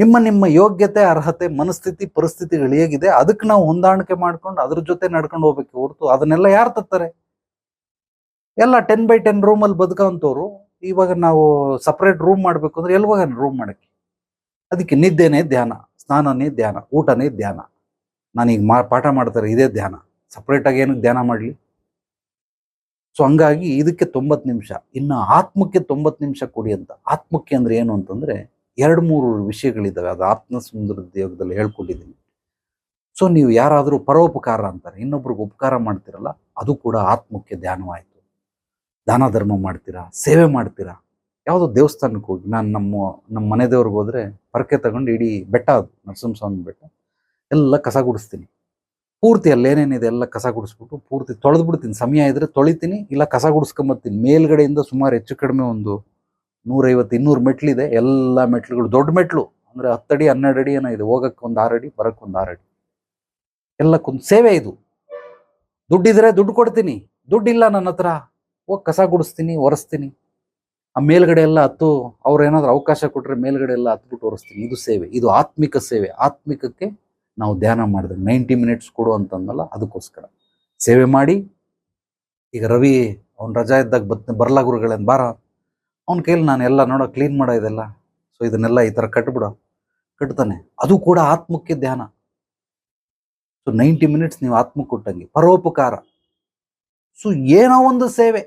ನಿಮ್ಮ ನಿಮ್ಮ ಯೋಗ್ಯತೆ, ಅರ್ಹತೆ, ಮನಸ್ಥಿತಿ, ಪರಿಸ್ಥಿತಿಗಳು ಹೇಗಿದೆ, ಅದಕ್ಕೆ ನಾವು ಹೊಂದಾಣಿಕೆ ಮಾಡ್ಕೊಂಡು ಅದ್ರ ಜೊತೆ ನಡ್ಕೊಂಡು ಹೋಗ್ಬೇಕು ಹೊರತು ಅದನ್ನೆಲ್ಲ ಯಾರು ತತ್ತಾರೆ ಎಲ್ಲ ಟೆನ್ ಬೈ ಟೆನ್ ರೂಮಲ್ಲಿ ಬದುಕೋಂಥವ್ರು ಇವಾಗ ನಾವು ಸಪ್ರೇಟ್ ರೂಮ್ ಮಾಡಬೇಕು ಅಂದ್ರೆ ಎಲ್ಲಿ ರೂಮ್ ಮಾಡಕ್ಕೆ? ಅದಕ್ಕೆ ನಿದ್ದೆನೇ ಧ್ಯಾನ, ಸ್ನಾನನೇ ಧ್ಯಾನ, ಊಟನೇ ಧ್ಯಾನ. ನಾನೀಗ ಮಾ, ಪಾಠ ಮಾಡ್ತಾರೆ, ಇದೇ ಧ್ಯಾನ. ಸಪ್ರೇಟಾಗಿ ಏನಕ್ಕೆ ಧ್ಯಾನ ಮಾಡಲಿ? ಸೊ ಹಂಗಾಗಿ ಇದಕ್ಕೆ ತೊಂಬತ್ತು ನಿಮಿಷ, ಇನ್ನು ಆತ್ಮಕ್ಕೆ ತೊಂಬತ್ತು ನಿಮಿಷ ಕೊಡಿ ಅಂತ. ಆತ್ಮಕ್ಕೆ ಅಂದ್ರೆ ಏನು ಅಂತಂದ್ರೆ ಎರಡು ಮೂರು ವಿಷಯಗಳಿದ್ದಾವೆ. ಅದು ಆತ್ಮ ಸುಂದರ ಯೋಗದಲ್ಲಿ ಹೇಳ್ಕೊಂಡಿದ್ದೀನಿ. ಸೊ ನೀವು ಯಾರಾದರೂ ಪರೋಪಕಾರ ಅಂತಾರೆ, ಇನ್ನೊಬ್ರಿಗೆ ಉಪಕಾರ ಮಾಡ್ತಿರಲ್ಲ, ಅದು ಕೂಡ ಆತ್ಮಕ್ಕೆ ಧ್ಯಾನವಾಯಿತು. ದಾನ ಧರ್ಮ ಮಾಡ್ತೀರಾ, ಸೇವೆ ಮಾಡ್ತೀರಾ? ಯಾವುದೋ ದೇವಸ್ಥಾನಕ್ಕೆ ಹೋಗಿ, ನಾನು ನಮ್ಮ ನಮ್ಮ ಮನೆ ದೇವ್ರಿಗೆ ಹೋದ್ರೆ ಪರಕೆ ತಗೊಂಡು ಇಡೀ ಬೆಟ್ಟ ಅದು, ನರಸಿಂಹಸ್ವಾಮಿ ಬೆಟ್ಟ, ಎಲ್ಲ ಕಸ ಗುಡಿಸ್ತೀನಿ. ಪೂರ್ತಿ ಅಲ್ಲೇನೇನಿದೆ ಎಲ್ಲ ಕಸ ಗುಡಿಸ್ಬಿಟ್ಟು ಪೂರ್ತಿ ತೊಳೆದ್ಬಿಡ್ತೀನಿ. ಸಮಯ ಇದ್ರೆ ತೊಳಿತೀನಿ, ಇಲ್ಲ ಕಸ ಗುಡಿಸ್ಕೊಂಬರ್ತೀನಿ. ಮೇಲ್ಗಡೆಯಿಂದ ಸುಮಾರು ಹೆಚ್ಚು ಕಡಿಮೆ ಒಂದು ನೂರೈವತ್ತು ಇನ್ನೂರು ಮೆಟ್ಲಿದೆ. ಎಲ್ಲ ಮೆಟ್ಲುಗಳು ದೊಡ್ಡ ಮೆಟ್ಲು. ಅಂದರೆ ಹತ್ತಡಿ ಹನ್ನೆರಡು ಅಡಿ ಏನೋ ಇದೆ. ಹೋಗಕ್ಕೆ ಒಂದು ಆರು ಅಡಿ, ಬರಕ್ಕೆ ಒಂದು ಆರು ಅಡಿ. ಎಲ್ಲಕ್ಕೊಂದು ಸೇವೆ ಇದು. ದುಡ್ಡಿದ್ರೆ ದುಡ್ಡು ಕೊಡ್ತೀನಿ. ದುಡ್ಡಿಲ್ಲ ನನ್ನ ಹತ್ರ. ಹೋಗಿ ಕಸ ಗುಡಿಸ್ತೀನಿ, ಒರೆಸ್ತೀನಿ. ಆ ಮೇಲ್ಗಡೆ ಎಲ್ಲ ಹತ್ತು, ಅವ್ರು ಏನಾದ್ರು ಅವಕಾಶ ಕೊಟ್ಟರೆ ಮೇಲ್ಗಡೆ ಎಲ್ಲ ಹತ್ಬಿಟ್ಟು ಒರೆಸ್ತೀನಿ. ಇದು ಸೇವೆ. ಇದು ಆತ್ಮಿಕ ಸೇವೆ. ಆತ್ಮಿಕಕ್ಕೆ ನಾವು ಧ್ಯಾನ ಮಾಡಿದ್ರೆ ನೈಂಟಿ ಮಿನಿಟ್ಸ್ ಕೊಡು ಅಂತಂದಲ್ಲ ಅದಕ್ಕೋಸ್ಕರ. ಸೇವೆ ಮಾಡಿ. ಈಗ ರವಿ, ಅವ್ನು ರಜಾ ಇದ್ದಾಗ ಬತ್ ಬರಲಾ ಗುರುಗಳೇನು? ಬಾರ. ಅವ್ನ ಕೈಲಿ ನಾನು ಎಲ್ಲ ನೋಡೋ ಕ್ಲೀನ್ ಮಾಡೋ ಇದೆಲ್ಲ. ಸೊ ಇದನ್ನೆಲ್ಲ ಈ ಥರ ಕಟ್ಬಿಡ. ಕಟ್ತಾನೆ. ಅದು ಕೂಡ ಆತ್ಮಕ್ಕೆ ಧ್ಯಾನ. ಸೊ ನೈಂಟಿ ಮಿನಿಟ್ಸ್ ನೀವು ಆತ್ಮಕ್ಕೆ ಕೊಟ್ಟಂಗೆ. ಪರೋಪಕಾರ. ಸೊ ಏನೋ ಒಂದು ಸೇವೆ.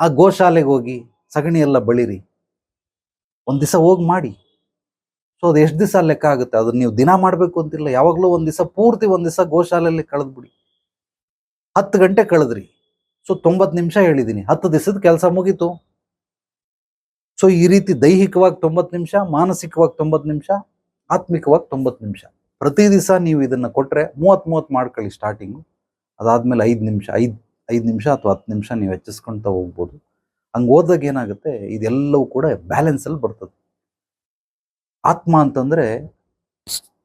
ಆ ಗೋಶಾಲೆಗೆ ಹೋಗಿ ಸಗಣಿ ಎಲ್ಲ ಬಳಿರಿ. ಒಂದು ದಿವಸ ಹೋಗಿ ಮಾಡಿ. ಸೊ ಅದು ಎಷ್ಟು ದಿವಸ ಲೆಕ್ಕ ಆಗುತ್ತೆ? ಅದನ್ನ ನೀವು ದಿನ ಮಾಡಬೇಕು ಅಂತಿಲ್ಲ. ಯಾವಾಗಲೂ ಒಂದು ದಿವಸ ಪೂರ್ತಿ ಒಂದು ದಿವಸ ಗೋಶಾಲೆಯಲ್ಲಿ ಕಳೆದ್ಬಿಡಿ. ಹತ್ತು ಗಂಟೆ ಕಳೆದ್ರಿ. ಸೊ ತೊಂಬತ್ತು ನಿಮಿಷ ಹೇಳಿದ್ದೀನಿ ಹತ್ತು ದಿವಸದ ಕೆಲಸ ಮುಗೀತು. ಸೊ ಈ ರೀತಿ ದೈಹಿಕವಾಗಿ ತೊಂಬತ್ತು ನಿಮಿಷ, ಮಾನಸಿಕವಾಗಿ ತೊಂಬತ್ತು ನಿಮಿಷ, ಆತ್ಮಿಕವಾಗಿ ತೊಂಬತ್ತು ನಿಮಿಷ. ಪ್ರತಿ ದಿವಸ ನೀವು ಇದನ್ನ ಕೊಟ್ರೆ ಮೂವತ್ತು ಮೂವತ್ತು ಮಾಡ್ಕೊಳ್ಳಿ ಸ್ಟಾರ್ಟಿಂಗು ಅದಾದಮೇಲೆ ಐದು ನಿಮಿಷ, ಐದು ಐದು ನಿಮಿಷ ಅಥವಾ ಹತ್ತು ನಿಮಿಷ ನೀವು ಹೆಚ್ಚಿಸ್ಕೊಳ್ತಾ ಹೋಗ್ಬೋದು. ಹಂಗೆ ಹೋದಾಗ ಏನಾಗುತ್ತೆ? ಇದೆಲ್ಲವೂ ಕೂಡ ಬ್ಯಾಲೆನ್ಸಲ್ಲಿ ಬರ್ತದೆ. ಆತ್ಮ ಅಂತಂದ್ರೆ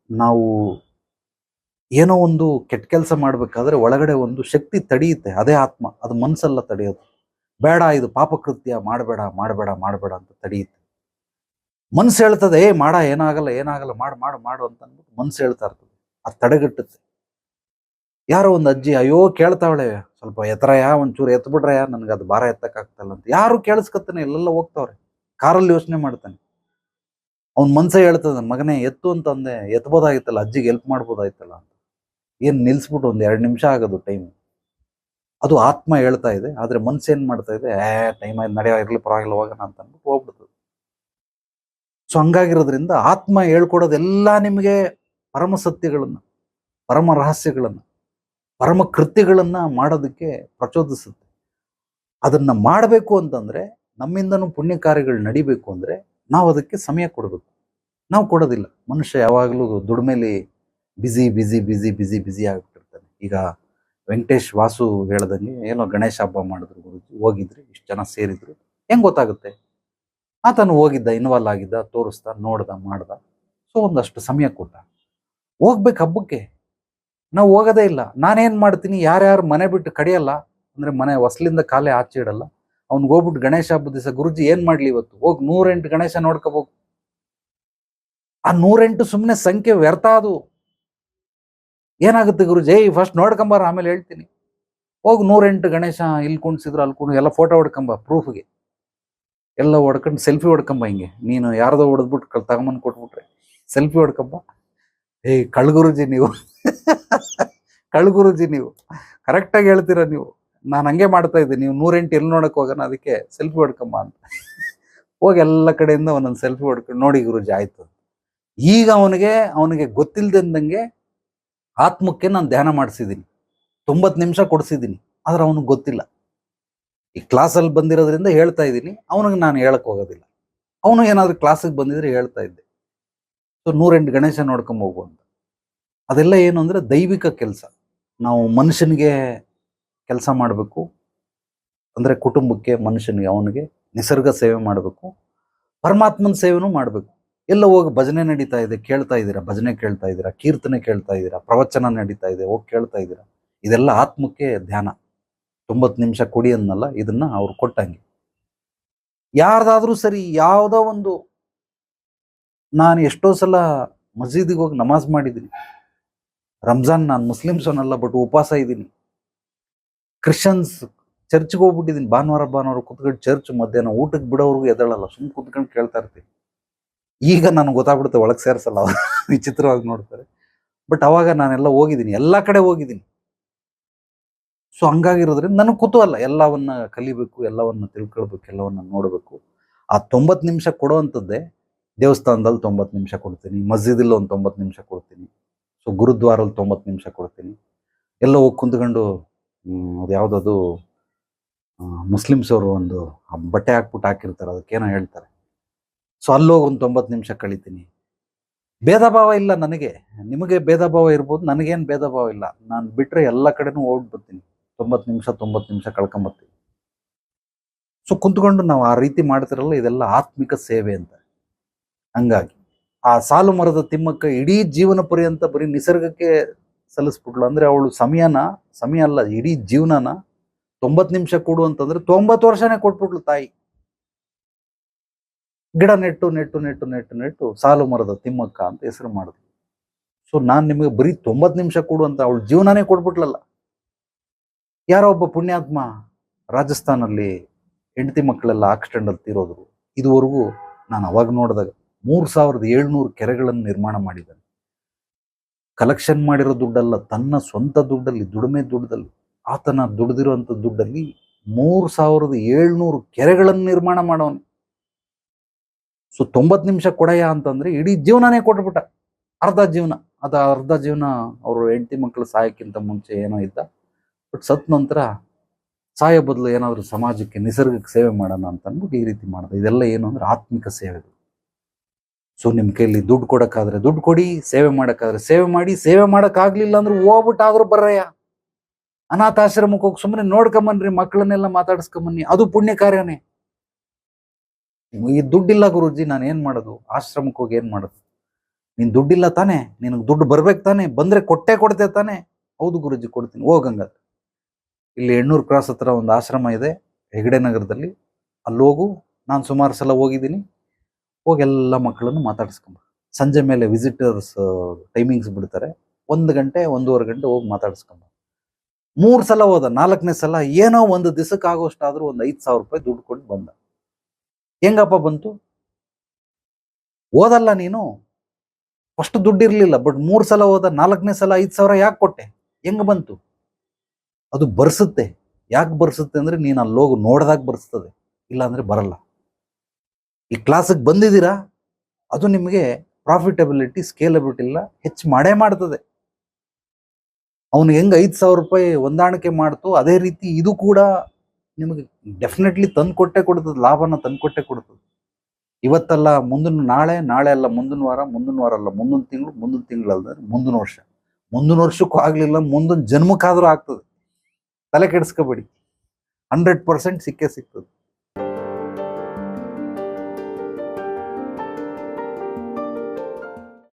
ನಾವು ಏನೋ ಒಂದು ಕೆಟ್ಟ ಕೆಲಸ ಮಾಡಬೇಕಾದ್ರೆ ಒಳಗಡೆ ಒಂದು ಶಕ್ತಿ ತಡೆಯುತ್ತೆ. ಅದೇ ಆತ್ಮ. ಅದು ಮನಸ್ಸೆಲ್ಲ ತಡೆಯೋದು. ಬೇಡ, ಇದು ಪಾಪಕೃತ್ಯ, ಮಾಡಬೇಡ ಮಾಡಬೇಡ ಮಾಡಬೇಡ ಅಂತ ತಡೆಯುತ್ತೆ ಮನ್ಸು ಹೇಳ್ತದೆ, ಏ, ಮಾಡ, ಏನಾಗಲ್ಲ ಏನಾಗಲ್ಲ, ಮಾಡು ಮಾಡು ಮಾಡು ಅಂತ ಅಂದ್ಬಿಟ್ಟು ಮನ್ಸು ಹೇಳ್ತಾ ಇರ್ತದೆ. ಅದು ತಡೆಗಟ್ಟುತ್ತೆ. ಯಾರೋ ಒಂದು ಅಜ್ಜಿ, ಅಯ್ಯೋ, ಕೇಳ್ತಾವಳೆ, ಸ್ವಲ್ಪ ಎತ್ತರಯ ಒಂಚೂರು ಎತ್ಬಿಡ್ರಯ ನನಗೆ ಅದು ಭಾರ ಎತ್ತಕ್ಕಾಗ್ತಲ್ಲ ಅಂತ. ಯಾರು ಕೇಳಿಸ್ಕೊತಾನೆ ಎಲ್ಲೆಲ್ಲ ಹೋಗ್ತಾವ್ರೆ. ಕಾರಲ್ಲಿ ಯೋಚನೆ ಮಾಡ್ತಾನೆ. ಅವ್ನ ಮನ್ಸೇ ಹೇಳ್ತದೆ, ಮಗನೇ, ಎತ್ತು ಅಂತಂದೆ ಎತ್ಬೋದಾಗಿತ್ತಲ್ಲ, ಅಜ್ಜಿಗೆ ಹೆಲ್ಪ್ ಮಾಡ್ಬೋದಾಗಿತ್ತಲ್ಲ ಅಂತ. ಏನು ನಿಲ್ಸ್ಬಿಟ್ಟು ಒಂದು ಎರಡು ನಿಮಿಷ ಆಗೋದು ಟೈಮ್ ಅದು ಆತ್ಮ ಹೇಳ್ತಾ ಇದೆ, ಆದರೆ ಮನ್ಸು ಏನ್ ಮಾಡ್ತಾ ಇದೆ, ಏ ಟೈಮ್ ಆಯ್ತು, ನಡೆಯೋ, ಇರಲಿ, ಪರವಾಗಿಲ್ಲ, ಹೋಗೋಣ ಅಂತ ಅಂದ್ಬಿಟ್ಟು ಹೋಗ್ಬಿಡ್ತದೆ. ಸೊ ಹಂಗಾಗಿರೋದ್ರಿಂದ ಆತ್ಮ ಹೇಳ್ಕೊಡೋದೆಲ್ಲ ನಿಮಗೆ ಪರಮ ಸತ್ಯಗಳನ್ನ, ಪರಮ ರಹಸ್ಯಗಳನ್ನ, ಪರಮ ಕೃತ್ಯಗಳನ್ನ ಮಾಡೋದಕ್ಕೆ ಪ್ರಚೋದಿಸುತ್ತೆ. ಅದನ್ನ ಮಾಡಬೇಕು ಅಂತಂದ್ರೆ, ನಮ್ಮಿಂದನೂ ಪುಣ್ಯ ಕಾರ್ಯಗಳು ನಡಿಬೇಕು ಅಂದ್ರೆ ನಾವು ಅದಕ್ಕೆ ಸಮಯ ಕೊಡಬೇಕು. ನಾವು ಕೊಡೋದಿಲ್ಲ. ಮನುಷ್ಯ ಯಾವಾಗಲೂ ದುಡಿಮೆಲಿ ಬಿಸಿ ಬಿಸಿ ಬಿಸಿ ಬಿಸಿ ಬಿಸಿ ಆಗ್ಬಿಟ್ಟಿರ್ತಾನೆ. ಈಗ ವೆಂಕಟೇಶ್ ವಾಸು ಹೇಳ್ದಂಗೆ, ಏನೋ ಗಣೇಶ ಹಬ್ಬ ಮಾಡಿದ್ರು ಗುರುಜಿ, ಹೋಗಿದ್ರಿ, ಇಷ್ಟು ಜನ ಸೇರಿದ್ರು. ಹೆಂಗ್ ಗೊತ್ತಾಗುತ್ತೆ? ಆತನು ಹೋಗಿದ್ದ ಇನ್ವಾಲ್ವ್ ಆಗಿದ್ದ, ತೋರಿಸ್ದ, ನೋಡ್ದ, ಮಾಡ್ದ. ಸೊ, ಒಂದಷ್ಟು ಸಮಯ ಕೊಟ್ಟ. ಹೋಗ್ಬೇಕು ಹಬ್ಬಕ್ಕೆ. ನಾವು ಹೋಗೋದೇ ಇಲ್ಲ. ನಾನೇನು ಮಾಡ್ತೀನಿ? ಯಾರ್ಯಾರು ಮನೆ ಬಿಟ್ಟು ಕಡಿಯಲ್ಲ? ಅಂದ್ರೆ ಮನೆ ಹೊಸ್ಲಿಂದ ಕಾಲೇ ಆಚೆ ಇಡಲ್ಲ. ಅವ್ನಿಗೆ ಹೋಗ್ಬಿಟ್ಟು ಗಣೇಶ ಹಬ್ಬದ ದಿವಸ ಗುರುಜಿ ಏನು ಮಾಡ್ಲಿ ಇವತ್ತು? ಹೋಗಿ ನೂರೆಂಟು ಗಣೇಶ ನೋಡ್ಕೋಬೇಕು ಆ ನೂರೆಂಟು ಸುಮ್ಮನೆ ಸಂಖ್ಯೆ ವ್ಯರ್ಥ ಅದು. ಏನಾಗುತ್ತೆ ಗುರು ಜೈ ಫಸ್ಟ್ ನೋಡ್ಕೊಂಬಾರ ಆಮೇಲೆ ಹೇಳ್ತೀನಿ. ಹೋಗಿ ನೂರೆಂಟು ಗಣೇಶ ಇಲ್ಲಿ ಕುಣ್ಸಿದ್ರು, ಅಲ್ಲಿ ಕುಣ್, ಎಲ್ಲ ಫೋಟೋ ಹೊಡ್ಕೊಂಬ ಪ್ರೂಫ್ಗೆ ಎಲ್ಲ ಹೊಡ್ಕೊಂಡು ಸೆಲ್ಫಿ ಹೊಡ್ಕೊಂಬ ಹಿಂಗೆ. ನೀನು ಯಾರ್ದೋ ಹೊಡೆದ್ಬಿಟ್ಟು ತಗೊಂಬಂದು ಕೊಟ್ಬಿಟ್ರೆ. ಸೆಲ್ಫಿ ಹೊಡ್ಕೊಂಬ. ಏಯ್ ಕಳ್ಗುರುಜಿ ನೀವು. ಕಳ್ಗುರುಜಿ ನೀವು. ಕರೆಕ್ಟಾಗಿ ಹೇಳ್ತೀರ ನೀವು. ನಾನು ಹಂಗೆ ಮಾಡ್ತಾ ಇದ್ದೆ ನೀವು ನೂರೆಂಟು ಎಲ್ಲಿ ನೋಡಕ್ಕೆ ಹೋಗೋಣ, ಅದಕ್ಕೆ ಸೆಲ್ಫಿ ಹೊಡ್ಕೊಂಬ ಅಂತ. ಹೋಗಿ ಎಲ್ಲ ಕಡೆಯಿಂದ ಒಂದೊಂದು ಸೆಲ್ಫಿ ಹೊಡ್ಕೊಂಡು ನೋಡಿ ಗುರುಜಿ, ಆಯಿತು. ಈಗ ಅವನಿಗೆ ಅವನಿಗೆ ಗೊತ್ತಿಲ್ದಂಗೆ ಆತ್ಮಕ್ಕೆ ನಾನು ಧ್ಯಾನ ಮಾಡಿಸಿದ್ದೀನಿ ತೊಂಬತ್ತು ನಿಮಿಷ ಕೊಡಿಸಿದ್ದೀನಿ ಆದರೆ ಅವನಿಗೆ ಗೊತ್ತಿಲ್ಲ. ಈ ಕ್ಲಾಸಲ್ಲಿ ಬಂದಿರೋದ್ರಿಂದ ಹೇಳ್ತಾ ಇದ್ದೀನಿ. ಅವನಿಗೆ ನಾನು ಹೇಳಕ್ಕೆ ಹೋಗೋದಿಲ್ಲ. ಅವನು ಏನಾದರೂ ಕ್ಲಾಸಿಗೆ ಬಂದಿದ್ರೆ ಹೇಳ್ತಾ ಇದ್ದೆ. ಸೊ ನೂರೆಂಟು ಗಣೇಶ ನೋಡ್ಕೊಂಡ್ ಹೋಗು ಅಂತ ಅದೆಲ್ಲ ಏನು ಅಂದರೆ ದೈವಿಕ ಕೆಲಸ. ನಾವು ಮನುಷ್ಯನಿಗೆ ಕೆಲಸ ಮಾಡಬೇಕು. ಅಂದರೆ ಕುಟುಂಬಕ್ಕೆ ಮನುಷ್ಯನಿಗೆ, ಅವನಿಗೆ ನಿಸರ್ಗ ಸೇವೆ ಮಾಡಬೇಕು. ಪರಮಾತ್ಮನ ಸೇವೆನೂ ಮಾಡಬೇಕು. ಎಲ್ಲ ಹೋಗಿ ಭಜನೆ ನಡೀತಾ ಇದೆ, ಕೇಳ್ತಾ ಇದ್ದೀರಾ? ಭಜನೆ ಕೇಳ್ತಾ ಇದ್ದೀರಾ? ಕೀರ್ತನೆ ಕೇಳ್ತಾ ಇದ್ದೀರಾ? ಪ್ರವಚನ ನಡೀತಾ ಇದೆ, ಹೋಗಿ ಕೇಳ್ತಾ ಇದ್ದೀರಾ? ಇದೆಲ್ಲ ಆತ್ಮಕ್ಕೆ ಧ್ಯಾನ. ತೊಂಬತ್ತು ನಿಮಿಷ ಕೊಡಿ ಅನ್ನಲ್ಲ ಇದನ್ನ ಅವ್ರು ಕೊಟ್ಟಂಗೆ. ಯಾರ್ದಾದ್ರೂ ಸರಿ ಯಾವುದೋ ಒಂದು ನಾನು ಎಷ್ಟೋ ಸಲ ಮಸೀದಿಗೆ ಹೋಗಿ ನಮಾಜ್ ಮಾಡಿದ್ದೀನಿ. ರಂಜಾನ್ ನಾನು ಮುಸ್ಲಿಮ್ಸ್ ಅನ್ನಲ್ಲ ಬಟ್ ಉಪವಾಸ ಇದ್ದೀನಿ. ಕ್ರಿಶ್ಚಿಯನ್ಸ್ ಚರ್ಚ್ಗೆ ಹೋಗ್ಬಿಟ್ಟಿದ್ದೀನಿ. ಭಾನುವಾರ ಭಾನುವಾರ ಕುತ್ಕೊಂಡು ಚರ್ಚ್ ಮಧ್ಯಾಹ್ನ ಊಟಕ್ಕೆ ಬಿಡೋವ್ರಿಗೂ ಎದಳಲ್ಲ ಸುಮ್ಮನೆ ಕುತ್ಕೊಂಡು ಕೇಳ್ತಾ ಇರ್ತೀನಿ. ಈಗ ನನಗೆ ಗೊತ್ತಾಗ್ಬಿಡುತ್ತೆ ಒಳಗೆ ಸೇರಿಸಲ್ಲ ಅವರು. ವಿಚಿತ್ರವಾಗಿ ನೋಡ್ತಾರೆ. ಬಟ್ ಅವಾಗ ನಾನೆಲ್ಲ ಹೋಗಿದ್ದೀನಿ. ಎಲ್ಲ ಕಡೆ ಹೋಗಿದ್ದೀನಿ. ಸೊ ಹಂಗಾಗಿರೋದ್ರಿಂದ ನನಗೆ ಕುತೂಹಲ. ಎಲ್ಲವನ್ನ ಕಲಿಬೇಕು, ಎಲ್ಲವನ್ನ ತಿಳ್ಕೊಳ್ಬೇಕು, ಎಲ್ಲವನ್ನ ನೋಡಬೇಕು. ಆ ತೊಂಬತ್ತು ನಿಮಿಷ ಕೊಡುವಂಥದ್ದೇ ದೇವಸ್ಥಾನದಲ್ಲಿ ತೊಂಬತ್ತು ನಿಮಿಷ ಕೊಡ್ತೀನಿ. ಮಸ್ಜಿದಲ್ಲಿ ಒಂದು ತೊಂಬತ್ತು ನಿಮಿಷ ಕೊಡ್ತೀನಿ. ಸೊ ಗುರುದ್ವಾರಲ್ಲಿ ತೊಂಬತ್ತು ನಿಮಿಷ ಕೊಡ್ತೀನಿ. ಎಲ್ಲ ಹೋಗಿ ಕುಂತ್ಕೊಂಡು ಅದು ಯಾವುದದು ಮುಸ್ಲಿಮ್ಸ್ ಅವರು ಒಂದು ಬಟ್ಟೆ ಹಾಕ್ಬಿಟ್ಟು ಹಾಕಿರ್ತಾರೆ. ಅದಕ್ಕೇನೋ ಹೇಳ್ತಾರೆ. ಸೊ ಅಲ್ಲೋಗಿ ಒಂದು ತೊಂಬತ್ತು ನಿಮಿಷ ಕಳಿತೀನಿ. ಭೇದ ಭಾವ ಇಲ್ಲ ನನಗೆ. ನಿಮಗೆ ಭೇದ ಭಾವ ಇರ್ಬೋದು, ನನಗೇನು ಭೇದ ಭಾವ ಇಲ್ಲ. ನಾನು ಬಿಟ್ಟರೆ ಎಲ್ಲ ಕಡೆನೂ ಓಡ್ಬಿಡ್ತೀನಿ. ತೊಂಬತ್ತು ನಿಮಿಷ ತೊಂಬತ್ತು ನಿಮಿಷ ಕಳ್ಕೊಂಬರ್ತೀನಿ ಸೊ ಕುಂತ್ಕೊಂಡು ನಾವು ಆ ರೀತಿ ಮಾಡ್ತಿರಲ್ಲ, ಇದೆಲ್ಲ ಆತ್ಮಿಕ ಸೇವೆ ಅಂತ. ಹಂಗಾಗಿ ಆ ಸಾಲು ಮರದ ತಿಮ್ಮಕ್ಕ ಇಡೀ ಜೀವನ ಪರ್ಯಂತ ಬರೀ ನಿಸರ್ಗಕ್ಕೆ ಸಲ್ಲಿಸ್ಬಿಟ್ಲು. ಅಂದ್ರೆ ಅವಳು ಸಮಯನ, ಸಮಯ ಅಲ್ಲ, ಇಡೀ ಜೀವನನ ತೊಂಬತ್ತು ನಿಮಿಷ ಕೊಡು ಅಂತಂದ್ರೆ ತೊಂಬತ್ತು ವರ್ಷನೇ ಕೊಟ್ಬಿಟ್ಲು ತಾಯಿ. ಗಿಡ ನೆಟ್ಟು ನೆಟ್ಟು ನೆಟ್ಟು ನೆಟ್ಟು ನೆಟ್ಟು ಸಾಲು ಮರದ ತಿಮ್ಮಕ್ಕ ಅಂತ ಹೆಸರು ಮಾಡಿದ್ವಿ ಸೊ ನಾನು ನಿಮಗೆ ಬರೀ ತೊಂಬತ್ತು ನಿಮಿಷ ಕೊಡುವಂತ ಅವಳು ಜೀವನನೇ ಕೊಟ್ಬಿಟ್ಲಲ್ಲ. ಯಾರೋ ಒಬ್ಬ ಪುಣ್ಯಾತ್ಮ ರಾಜಸ್ಥಾನಲ್ಲಿ ಹೆಂಡತಿ ಮಕ್ಕಳೆಲ್ಲ ಆಕ್ಸಿಡೆಂಟಲ್ಲಿ ತೀರೋದ್ರು. ಇದುವರೆಗೂ ನಾನು ಅವಾಗ ನೋಡಿದಾಗ ಮೂರು ಸಾವಿರದ ಏಳ್ನೂರು ಕೆರೆಗಳನ್ನು ನಿರ್ಮಾಣ ಮಾಡಿದ್ದಾನೆ. ಕಲೆಕ್ಷನ್ ಮಾಡಿರೋ ದುಡ್ಡಲ್ಲ, ತನ್ನ ಸ್ವಂತ ದುಡ್ಡಲ್ಲಿ, ದುಡಿಮೆ ದುಡ್ಡಲ್ಲಿ, ಆತನ ದುಡ್ದಿರುವಂಥ ದುಡ್ಡಲ್ಲಿ ಮೂರು ಸಾವಿರದ ಏಳ್ನೂರು ಕೆರೆಗಳನ್ನು ನಿರ್ಮಾಣ ಮಾಡೋನು. ಸೊ ತೊಂಬತ್ತು ನಿಮಿಷ ಕೊಡಯ್ಯ ಅಂತಂದ್ರೆ ಇಡೀ ಜೀವನನೇ ಕೊಟ್ಬಿಟ್ಟ. ಅರ್ಧ ಜೀವನ. ಅದ ಅರ್ಧ ಜೀವನ ಅವರು ಹೆಂಡತಿ ಮಕ್ಕಳು ಸಾಯಕ್ಕಿಂತ ಮುಂಚೆ ಏನೋ ಇದ್ದ. ಬಟ್ ಸತ್ ನಂತರ ಸಾಯ ಬದಲು ಏನಾದರೂ ಸಮಾಜಕ್ಕೆ ನಿಸರ್ಗಕ್ಕೆ ಸೇವೆ ಮಾಡೋಣ ಅಂತ ಅಂದ್ಬಿಟ್ಟು ಈ ರೀತಿ ಮಾಡಿದೆ. ಇದೆಲ್ಲ ಏನು ಅಂದ್ರೆ ಆತ್ಮಿಕ ಸೇವೆಗಳು. ಸೊ ನಿಮ್ಮ ಕೈಲಿ ದುಡ್ಡು ಕೊಡೋಕ್ಕಾದ್ರೆ ದುಡ್ಡು ಕೊಡಿ, ಸೇವೆ ಮಾಡೋಕ್ಕಾದ್ರೆ ಸೇವೆ ಮಾಡಿ, ಸೇವೆ ಮಾಡೋಕ್ಕಾಗಲಿಲ್ಲ ಅಂದ್ರೆ ಹೋಗ್ಬಿಟ್ಟಾದ್ರೂ ಬರ್ರಯ್ಯ. ಅನಾಥಾಶ್ರಮಕ್ಕೆ ಹೋಗಿ ಸುಮ್ಮನೆ ನೋಡ್ಕೊಂಬನ್ರಿ ಮಕ್ಕಳನ್ನೆಲ್ಲ ಮಾತಾಡಿಸ್ಕೊಂಬನ್ನಿ. ಅದು ಪುಣ್ಯ ಕಾರ್ಯನೇ. ಈ ದುಡ್ಡಿಲ್ಲ ಗುರುಜಿ, ನಾನು ಏನ್ ಮಾಡೋದು? ಆಶ್ರಮಕ್ಕೆ ಹೋಗಿ ಏನ್ ಮಾಡೋದು? ನೀನ್ ದುಡ್ಡಿಲ್ಲ ತಾನೆ? ನಿನಗೆ ದುಡ್ಡು ಬರ್ಬೇಕು ತಾನೆ? ಬಂದ್ರೆ ಕೊಟ್ಟೆ ಕೊಡ್ತೆ ತಾನೆ? ಹೌದು ಗುರುಜಿ, ಕೊಡ್ತೀನಿ. ಹೋಗಂಗಾದ್ರೆ ಇಲ್ಲಿ ಎಣ್ಣೂರು ಕ್ರಾಸ್ ಹತ್ರ ಒಂದು ಆಶ್ರಮ ಇದೆ ಹೆಗಡೆ ನಗರದಲ್ಲಿ ಅಲ್ಲಿ ಹೋಗು. ನಾನು ಸುಮಾರು ಸಲ ಹೋಗಿದ್ದೀನಿ. ಹೋಗಿ ಎಲ್ಲ ಮಕ್ಕಳನ್ನು ಮಾತಾಡಿಸ್ಕೊಂಬ. ಸಂಜೆ ಮೇಲೆ ವಿಸಿಟರ್ಸ್ ಟೈಮಿಂಗ್ಸ್ ಬಿಡ್ತಾರೆ. ಒಂದು ಗಂಟೆ, ಒಂದೂವರೆ ಗಂಟೆ ಹೋಗಿ ಮಾತಾಡಿಸ್ಕೊಂಬ. ಮೂರು ಸಲ ಹೋದ. ನಾಲ್ಕನೇ ಸಲ ಏನೋ ಒಂದು ದಿವಸಕ್ಕೆ ಆಗೋಷ್ಟಾದ್ರೂ ಒಂದು ಐದು ಸಾವಿರ ರೂಪಾಯಿ ದುಡ್ಡು ಕೊಟ್ಟು ಬಂದ. ಹೆಂಗಪ್ಪ ಬಂತು? ಓದಲ್ಲ ನೀನು? ಫಸ್ಟ್ ದುಡ್ಡು ಇರಲಿಲ್ಲ ಬಟ್ ಮೂರು ಸಲ ಹೋದ, ನಾಲ್ಕನೇ ಸಲ ಐದು ಸಾವಿರ ಯಾಕೆ ಕೊಟ್ಟೆ? ಹೆಂಗ ಬಂತು? ಅದು ಬರ್ಸುತ್ತೆ. ಯಾಕೆ ಬರ್ಸುತ್ತೆ ಅಂದ್ರೆ ನೀನು ಅಲ್ಲಿ ಹೋಗಿ ನೋಡ್ದಾಗ ಬರ್ಸ್ತದೆ ಇಲ್ಲ ಅಂದ್ರೆ ಬರಲ್ಲ. ಈ ಕ್ಲಾಸಿಗೆ ಬಂದಿದ್ದೀರಾ? ಅದು ನಿಮಗೆ ಪ್ರಾಫಿಟಬಿಲಿಟಿ ಸ್ಕೇಲಬಿಲಿಟಿ ಇಲ್ಲ ಹೆಚ್ಚು ಮಾಡೇ ಮಾಡ್ತದೆ. ಅವನು ಹೆಂಗ್ ಐದು ಸಾವಿರ ರೂಪಾಯಿ ಹೊಂದಾಣಿಕೆ ಮಾಡ್ತು, ಅದೇ ರೀತಿ ಇದು ಕೂಡ ನಿಮಗೆ ಡೆಫಿನೆಟ್ಲಿ ತಂದು ಕೊಟ್ಟೆ ಕೊಡ್ತದೆ, ಲಾಭನ ತಂದು ಕೊಟ್ಟೆ ಕೊಡ್ತದೆ. ಇವತ್ತಲ್ಲ, ಮುಂದಿನ ನಾಳೆ ನಾಳೆ ಅಲ್ಲ, ಮುಂದಿನ ವಾರ ಮುಂದಿನ ವಾರ ಅಲ್ಲ, ಮುಂದಿನ ತಿಂಗಳು ಮುಂದಿನ ತಿಂಗಳು ಅಲ್ಲದ್ರೆ ಮುಂದಿನ ವರ್ಷ. ಮುಂದಿನ ವರ್ಷಕ್ಕೂ ಆಗಲಿಲ್ಲ, ಮುಂದಿನ ಜನ್ಮಕ್ಕಾದರೂ ಆಗ್ತದೆ. ತಲೆ ಕೆಡಿಸ್ಕೋಬೇಡಿ. ಹಂಡ್ರೆಡ್ ಪರ್ಸೆಂಟ್ ಸಿಕ್ಕೇ ಸಿಗ್ತದೆ.